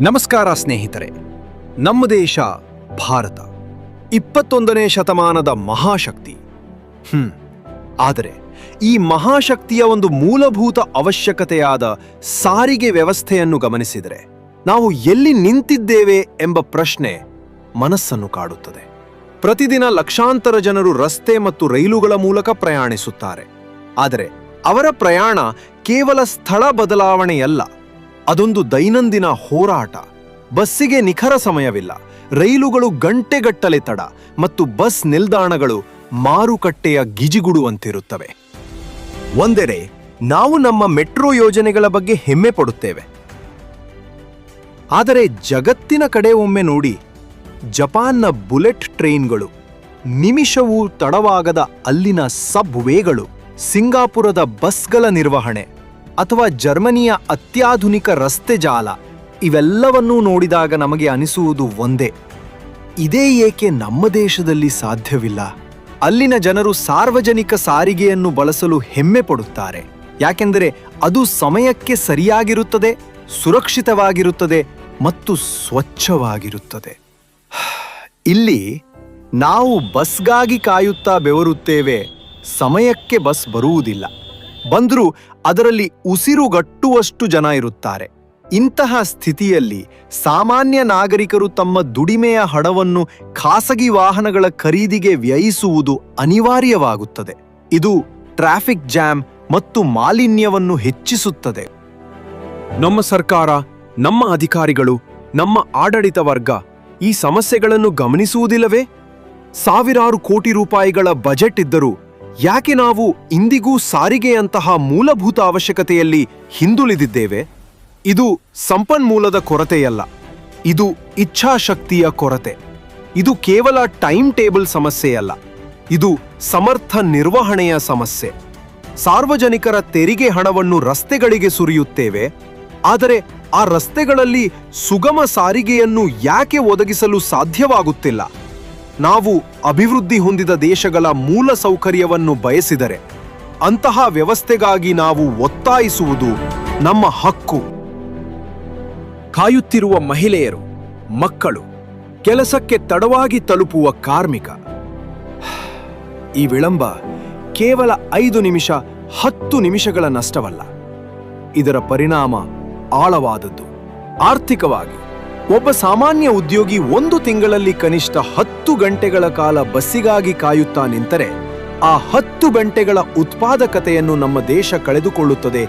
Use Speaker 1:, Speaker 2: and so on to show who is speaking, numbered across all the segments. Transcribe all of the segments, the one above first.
Speaker 1: ನಮಸ್ಕಾರ ಸ್ನೇಹಿತರೆ. ನಮ್ಮ ದೇಶ ಭಾರತ. ಇಪ್ಪತ್ತೊಂದನೇ ಶತಮಾನದ ಮಹಾಶಕ್ತಿ. ಹ್ಮ್. ಆದರೆ ಈ ಮಹಾಶಕ್ತಿಯ ಒಂದು ಮೂಲಭೂತ ಅವಶ್ಯಕತೆಯಾದ ಸಾರಿಗೆ ವ್ಯವಸ್ಥೆಯನ್ನು ಗಮನಿಸಿದರೆ ನಾವು ಎಲ್ಲಿ ನಿಂತಿದ್ದೇವೆ ಎಂಬ ಪ್ರಶ್ನೆ ಮನಸ್ಸನ್ನು ಕಾಡುತ್ತದೆ. ಪ್ರತಿದಿನ ಲಕ್ಷಾಂತರ ಜನರು ರಸ್ತೆ ಮತ್ತು ರೈಲುಗಳ ಮೂಲಕ ಪ್ರಯಾಣಿಸುತ್ತಾರೆ. ಆದರೆ ಅವರ ಪ್ರಯಾಣ ಕೇವಲ ಸ್ಥಳ ಬದಲಾವಣೆಯಲ್ಲ. ಅದೊಂದು ದೈನಂದಿನ ಹೋರಾಟ. ಬಸ್ಸಿಗೆ ನಿಖರ ಸಮಯವಿಲ್ಲ. ರೈಲುಗಳು ಗಂಟೆಗಟ್ಟಲೆ ತಡ ಮತ್ತು ಬಸ್ ನಿಲ್ದಾಣಗಳು ಮಾರುಕಟ್ಟೆಯ ಗಿಜಿಗುಡುವಂತಿರುತ್ತವೆ. ಒಂದೆರೆ ನಾವು ನಮ್ಮ ಮೆಟ್ರೋ ಯೋಜನೆಗಳ ಬಗ್ಗೆ ಹೆಮ್ಮೆ ಪಡುತ್ತೇವೆ. ಆದರೆ ಜಗತ್ತಿನ ಕಡೆ ಒಮ್ಮೆ ನೋಡಿ, ಜಪಾನ್ನ ಬುಲೆಟ್ ಟ್ರೈನ್ಗಳು, ನಿಮಿಷವೂ ತಡವಾಗದ ಅಲ್ಲಿನ ಸಬ್ ವೇಗಳು ಸಿಂಗಾಪುರದ ಬಸ್ಗಳ ನಿರ್ವಹಣೆ. ಅಥವಾ ಜರ್ಮನಿಯ ಅತ್ಯಾಧುನಿಕ ರಸ್ತೆ ಜಾಲ, ಇವೆಲ್ಲವನ್ನೂ ನೋಡಿದಾಗ ನಮಗೆ ಅನಿಸುವುದು ಒಂದೇ. ಇದೇ ಏಕೆ ನಮ್ಮ ದೇಶದಲ್ಲಿ ಸಾಧ್ಯವಿಲ್ಲ? ಅಲ್ಲಿನ ಜನರು ಸಾರ್ವಜನಿಕ ಸಾರಿಗೆಯನ್ನು ಬಳಸಲು ಹೆಮ್ಮೆ ಪಡುತ್ತಾರೆ. ಯಾಕೆಂದರೆ ಅದು ಸಮಯಕ್ಕೆ ಸರಿಯಾಗಿರುತ್ತದೆ, ಸುರಕ್ಷಿತವಾಗಿರುತ್ತದೆ ಮತ್ತು ಸ್ವಚ್ಛವಾಗಿರುತ್ತದೆ. ಇಲ್ಲಿ ನಾವು ಬಸ್ಗಾಗಿ ಕಾಯುತ್ತಾ ಬೆವರುತ್ತೇವೆ, ಸಮಯಕ್ಕೆ ಬಸ್ ಬರುವುದಿಲ್ಲ. ಬಂದರೂ ಅದರಲ್ಲಿ ಉಸಿರುಗಟ್ಟುವಷ್ಟು ಜನ ಇರುತ್ತಾರೆ. ಇಂತಹ ಸ್ಥಿತಿಯಲ್ಲಿ ಸಾಮಾನ್ಯ ನಾಗರಿಕರು ತಮ್ಮ ದುಡಿಮೆಯ ಹಣವನ್ನು ಖಾಸಗಿ ವಾಹನಗಳ ಖರೀದಿಗೆ ವ್ಯಯಿಸುವುದು ಅನಿವಾರ್ಯವಾಗುತ್ತದೆ. ಇದು ಟ್ರಾಫಿಕ್ ಜಾಮ್ ಮತ್ತು ಮಾಲಿನ್ಯವನ್ನು ಹೆಚ್ಚಿಸುತ್ತದೆ. ನಮ್ಮ ಸರ್ಕಾರ, ನಮ್ಮ ಅಧಿಕಾರಿಗಳು, ನಮ್ಮ ಆಡಳಿತ ವರ್ಗ ಈ ಸಮಸ್ಯೆಗಳನ್ನು ಗಮನಿಸುವುದಿಲ್ಲವೇ? ಸಾವಿರಾರು ಕೋಟಿ ರೂಪಾಯಿಗಳ ಬಜೆಟ್ ಇದ್ದರೂ ಯಾಕೆ ನಾವು ಇಂದಿಗೂ ಸಾರಿಗೆಯಂತಹ ಮೂಲಭೂತ ಅವಶ್ಯಕತೆಯಲ್ಲಿ ಹಿಂದುಳಿದಿದ್ದೇವೆ? ಇದು ಸಂಪನ್ಮೂಲದ ಕೊರತೆಯಲ್ಲ. ಇದು ಇಚ್ಛಾಶಕ್ತಿಯ ಕೊರತೆ. ಇದು ಕೇವಲ ಟೈಮ್ ಟೇಬಲ್ ಸಮಸ್ಯೆಯಲ್ಲ. ಇದು ಸಮರ್ಥ ನಿರ್ವಹಣೆಯ ಸಮಸ್ಯೆ. ಸಾರ್ವಜನಿಕರ ತೆರಿಗೆ ಹಣವನ್ನು ರಸ್ತೆಗಳಿಗೆ ಸುರಿಯುತ್ತೇವೆ. ಆದರೆ ಆ ರಸ್ತೆಗಳಲ್ಲಿ ಸುಗಮ ಸಾರಿಗೆಯನ್ನು ಯಾಕೆ ಒದಗಿಸಲು ಸಾಧ್ಯವಾಗುತ್ತಿಲ್ಲ? ನಾವು ಅಭಿವೃದ್ಧಿ ಹೊಂದಿದ ದೇಶಗಳ ಮೂಲ ಸೌಕರ್ಯವನ್ನು ಬಯಸಿದರೆ ಅಂತಹ ವ್ಯವಸ್ಥೆಗಾಗಿ ನಾವು ಒತ್ತಾಯಿಸುವುದು ನಮ್ಮ ಹಕ್ಕು. ಕಾಯುತ್ತಿರುವ ಮಹಿಳೆಯರು, ಮಕ್ಕಳು ಕೆಲಸಕ್ಕೆ ತಡವಾಗಿ ತಲುಪುವ ಕಾರ್ಮಿಕ. ಈ ವಿಳಂಬ ಕೇವಲ ಐದು ನಿಮಿಷ, ಹತ್ತು ನಿಮಿಷಗಳ ನಷ್ಟವಲ್ಲ. ಇದರ ಪರಿಣಾಮ ಆಳವಾದದ್ದು. ಆರ್ಥಿಕವಾಗಿ ಒಬ್ಬ ಸಾಮಾನ್ಯ ಉದ್ಯೋಗಿ ಒಂದು ತಿಂಗಳಲ್ಲಿ ಕನಿಷ್ಠ ಹತ್ತು ಗಂಟೆಗಳ ಕಾಲ ಬಸ್ಸಿಗಾಗಿ ಕಾಯುತ್ತಾ ನಿಂತರೆ ಆ ಹತ್ತು ಗಂಟೆಗಳ ಉತ್ಪಾದಕತೆಯನ್ನು ನಮ್ಮ ದೇಶ ಕಳೆದುಕೊಳ್ಳುತ್ತದೆ.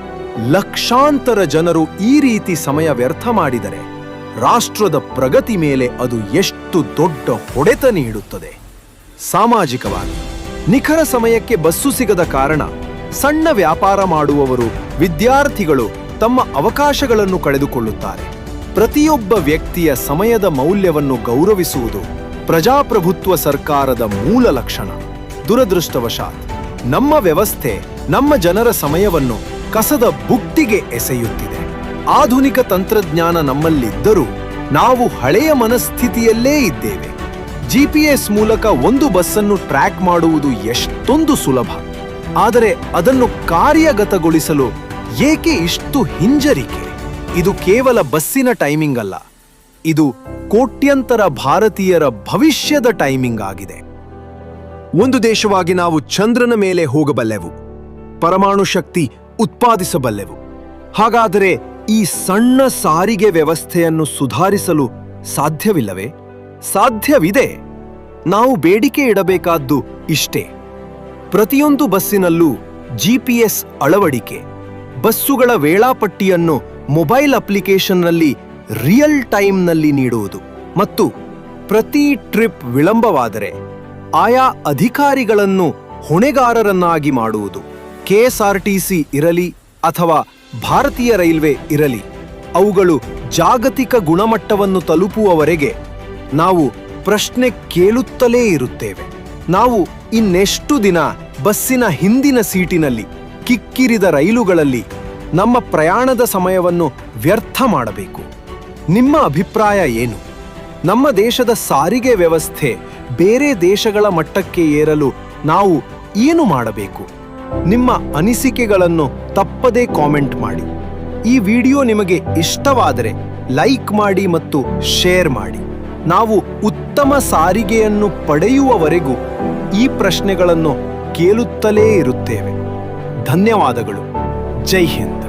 Speaker 1: ಲಕ್ಷಾಂತರ ಜನರು ಈ ರೀತಿ ಸಮಯ ವ್ಯರ್ಥ ಮಾಡಿದರೆ ರಾಷ್ಟ್ರದ ಪ್ರಗತಿ ಮೇಲೆ ಅದು ಎಷ್ಟು ದೊಡ್ಡ ಹೊಡೆತ ನೀಡುತ್ತದೆ. ಸಾಮಾಜಿಕವಾಗಿ ನಿಖರ ಸಮಯಕ್ಕೆ ಬಸ್ಸು ಸಿಗದ ಕಾರಣ ಸಣ್ಣ ವ್ಯಾಪಾರ ಮಾಡುವವರು ವಿದ್ಯಾರ್ಥಿಗಳು ತಮ್ಮ ಅವಕಾಶಗಳನ್ನು ಕಳೆದುಕೊಳ್ಳುತ್ತಾರೆ. ಪ್ರತಿಯೊಬ್ಬ ವ್ಯಕ್ತಿಯ ಸಮಯದ ಮೌಲ್ಯವನ್ನು ಗೌರವಿಸುವುದು ಪ್ರಜಾಪ್ರಭುತ್ವ ಸರ್ಕಾರದ ಮೂಲ ಲಕ್ಷಣ. ದುರದೃಷ್ಟವಶಾತ್, ನಮ್ಮ ವ್ಯವಸ್ಥೆ ನಮ್ಮ ಜನರ ಸಮಯವನ್ನು ಕಸದ ಬುಟ್ಟಿಗೆ ಎಸೆಯುತ್ತಿದೆ. ಆಧುನಿಕ ತಂತ್ರಜ್ಞಾನ ನಮ್ಮಲ್ಲಿದ್ದರೂ ನಾವು ಹಳೆಯ ಮನಸ್ಥಿತಿಯಲ್ಲೇ ಇದ್ದೇವೆ. ಜಿಪಿಎಸ್ ಮೂಲಕ ಒಂದು ಬಸ್ಸನ್ನು ಟ್ರ್ಯಾಕ್ ಮಾಡುವುದು ಎಷ್ಟೊಂದು ಸುಲಭ. ಆದರೆ ಅದನ್ನು ಕಾರ್ಯಗತಗೊಳಿಸಲು ಏಕೆ ಇಷ್ಟು ಹಿಂಜರಿಕೆ? ಇದು ಕೇವಲ ಬಸ್ಸಿನ ಟೈಮಿಂಗ್ ಅಲ್ಲ. ಇದು ಕೋಟ್ಯಂತರ ಭಾರತೀಯರ ಭವಿಷ್ಯದ ಟೈಮಿಂಗ್ ಆಗಿದೆ. ಒಂದು ದೇಶವಾಗಿ ನಾವು ಚಂದ್ರನ ಮೇಲೆ ಹೋಗಬಲ್ಲೆವು. ಪರಮಾಣು ಶಕ್ತಿ ಉತ್ಪಾದಿಸಬಲ್ಲೆವು. ಹಾಗಾದರೆ ಈ ಸಣ್ಣ ಸಾರಿಗೆ ವ್ಯವಸ್ಥೆಯನ್ನು ಸುಧಾರಿಸಲು ಸಾಧ್ಯವಿಲ್ಲವೇ? ಸಾಧ್ಯವಿದೆ. ನಾವು ಬೇಡಿಕೆ ಇಡಬೇಕಾದ್ದು ಇಷ್ಟೇ. ಪ್ರತಿಯೊಂದು ಬಸ್ಸಿನಲ್ಲೂ ಜಿಪಿಎಸ್ ಅಳವಡಿಕೆ. ಬಸ್ಸುಗಳ ವೇಳಾಪಟ್ಟಿಯನ್ನು ಮೊಬೈಲ್ ಅಪ್ಲಿಕೇಶನ್ನಲ್ಲಿ ರಿಯಲ್ ಟೈಮ್ನಲ್ಲಿ ನೀಡುವುದು ಮತ್ತು ಪ್ರತಿ ಟ್ರಿಪ್ ವಿಳಂಬವಾದರೆ ಆಯಾ ಅಧಿಕಾರಿಗಳನ್ನು ಹೊಣೆಗಾರರನ್ನಾಗಿ ಮಾಡುವುದು. ಕೆಎಸ್ಆರ್ಟಿಸಿ ಇರಲಿ ಅಥವಾ ಭಾರತೀಯ ರೈಲ್ವೆ ಇರಲಿ, ಅವುಗಳು ಜಾಗತಿಕ ಗುಣಮಟ್ಟವನ್ನು ತಲುಪುವವರೆಗೆ ನಾವು ಪ್ರಶ್ನೆ ಕೇಳುತ್ತಲೇ ಇರುತ್ತೇವೆ. ನಾವು ಇನ್ನೆಷ್ಟು ದಿನ ಬಸ್ಸಿನ ಹಿಂದಿನ ಸೀಟಿನಲ್ಲಿ ಕಿಕ್ಕಿರಿದ ರೈಲುಗಳಲ್ಲಿ ನಮ್ಮ ಪ್ರಯಾಣದ ಸಮಯವನ್ನು ವ್ಯರ್ಥ ಮಾಡಬೇಕು. ನಿಮ್ಮ ಅಭಿಪ್ರಾಯ ಏನು? ನಮ್ಮ ದೇಶದ ಸಾರಿಗೆ ವ್ಯವಸ್ಥೆ ಬೇರೆ ದೇಶಗಳ ಮಟ್ಟಕ್ಕೆ ಏರಲು ನಾವು ಏನು ಮಾಡಬೇಕು? ನಿಮ್ಮ ಅನಿಸಿಕೆಗಳನ್ನು ತಪ್ಪದೇ ಕಾಮೆಂಟ್ ಮಾಡಿ. ಈ ವಿಡಿಯೋ ನಿಮಗೆ ಇಷ್ಟವಾದರೆ ಲೈಕ್ ಮಾಡಿ ಮತ್ತು ಶೇರ್ ಮಾಡಿ. ನಾವು ಉತ್ತಮ ಸಾರಿಗೆಯನ್ನು ಪಡೆಯುವವರೆಗೂ ಈ ಪ್ರಶ್ನೆಗಳನ್ನು ಕೇಳುತ್ತಲೇ ಇರುತ್ತೇವೆ. ಧನ್ಯವಾದಗಳು. Jai